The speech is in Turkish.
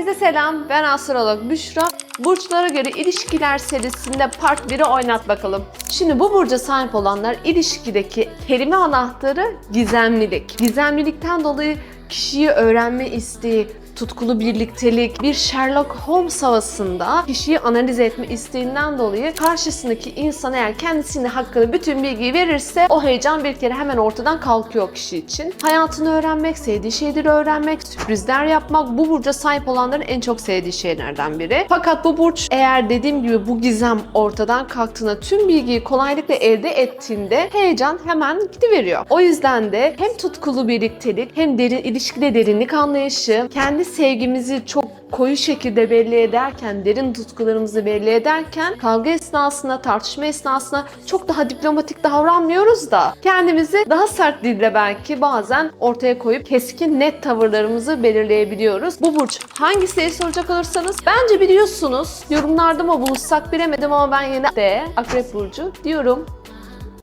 Herkese selam. Ben astrolog Büşra. Burçlara göre ilişkiler serisinde part 1'i oynat bakalım. Şimdi bu burca sahip olanlar ilişkideki kelime anahtarı gizemlilik. Gizemlilikten dolayı kişiyi öğrenme isteği, tutkulu birliktelik, bir Sherlock Holmes havasında kişiyi analiz etme isteğinden dolayı karşısındaki insan eğer kendisine hakkında bütün bilgiyi verirse o heyecan bir kere hemen ortadan kalkıyor kişi için. Hayatını öğrenmek, sevdiği şeyleri öğrenmek, sürprizler yapmak bu burca sahip olanların en çok sevdiği şeylerden biri. Fakat bu burç eğer dediğim gibi bu gizem ortadan kalktığında tüm bilgiyi kolaylıkla elde ettiğinde heyecan hemen gidiveriyor. O yüzden de hem tutkulu birliktelik hem derin ilişkide derinlik anlayışı, kendi sevgimizi çok koyu şekilde belli ederken, derin tutkularımızı belli ederken kavga esnasında, tartışma esnasında çok daha diplomatik davranmıyoruz da kendimizi daha sert dille belki bazen ortaya koyup keskin net tavırlarımızı belirleyebiliyoruz. Bu burç hangisi diye soracak olursanız bence biliyorsunuz. Yorumlarda mı buluşsak bilemedim ama ben yine de Akrep Burcu diyorum.